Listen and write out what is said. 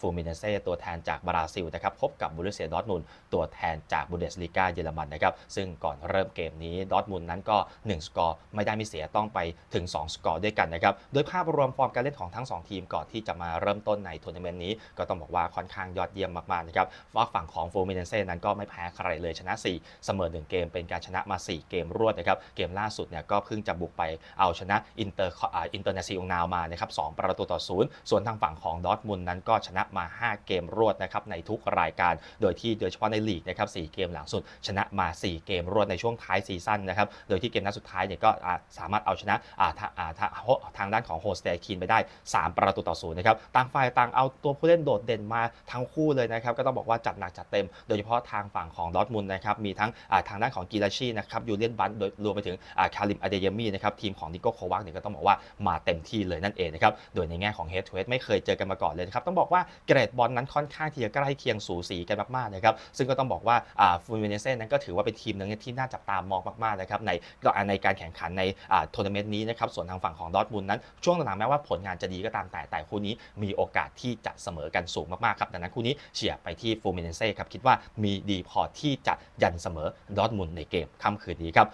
ฟูมิเนเซ่ตัวแทนจากบราซิลนะครับพบกับบูรุเซียดอทมุนตัวแทนจากบูเดสลีกาเยอรมันนะครับซึ่งก่อนเริ่มเกมนี้ดอทมุนนั้นก็ 1 สกอร์ ไม่ได้ไม่เสียต้องไปถึง 2 สกอร์ด้วยกันนะครับโดยภาพรวมฟอร์มการเล่นของทั้ง 2 ทีมก่อนที่จะมาเริ่มต้นในทัวร์นาเมนต์นี้ ก็ต้องบอกว่าค่อนข้างยอดเยี่ยมมากๆนะครับว่าฝั่งของฟูมิเนเซ่นั้นก็ไม่แพ้ใครเลยชนะ 4 เสมอ 1 เกมเป็นการชนะมา 4 เกมรวดนะครับเกมล่าสุดเนี่ยก็เพิ่งจะบุกไปเอาชนะอินเตอร์อินเตอร์เนชั่นแนลมานะครับ2ประตูต่อศูนย์ส่วนทางฝั่งของดอทมุนนั้นก็ชนะมา 5 เกมรวดนะครับในทุกรายการ โดยที่โดยเฉพาะในลีกนะครับ4เกมหลังสุด ชนะมา 4 เกมรวดในช่วงท้ายซีซั่นนะครับ โดยที่เกมนัดสุดท้ายเนี่ยก็สามารถเอาชนะทางด้านของโฮสเตคีนไปได้ 3 ประตูต่อศูนย์นะครับ ต่างฝ่ายต่างเอาตัวผู้เล่นโดดเด่นมาทั้งคู่เลยนะครับ ก็ต้องบอกว่าจัดหนักจัดเต็ม โดยเฉพาะทางฝั่งของดอทมุนนะครับ มีทั้งทางด้านของกีราชีนะครับ ยูเลียนบันโดยรวมไปถึงคาริมอเดเยมีนะครับ ทีมของนิโก้โควักเนี่ยก็ต้องบอกว่ามาเต็มที่เลยนั่นเองนะครับ โดยในแง่ของเฮดทูเฮดไม่เคยเจอกันมาก่อนเลยนะครับ ต้องบอกว่าเกรดบอลนั้นค่อนข้างที่จะใกล้เคียงสูสีกันมากๆนะครับซึ่งก็ต้องบอกว่าฟูมิเนเซ่นั้นก็ถือว่าเป็นทีมหนึ่งที่น่าจับตามองมากๆนะครับในในการแข่งขันในทัวร์นาเมนต์นี้นะครับส่วนทางฝั่งของดอทมุนนั้นช่วงหลังแม้ว่าผลงานจะดีก็ตามแต่แต่คู่นี้มีโอกาสที่จะเสมอกันสูงมากๆครับดังนั้นคู่นี้เฉียร์ไปที่ฟูมิเนเซ่ครับคิดว่ามีดีพอที่จะยันเสมอดอทมุนในเกมค่ำคืนนี้ครับ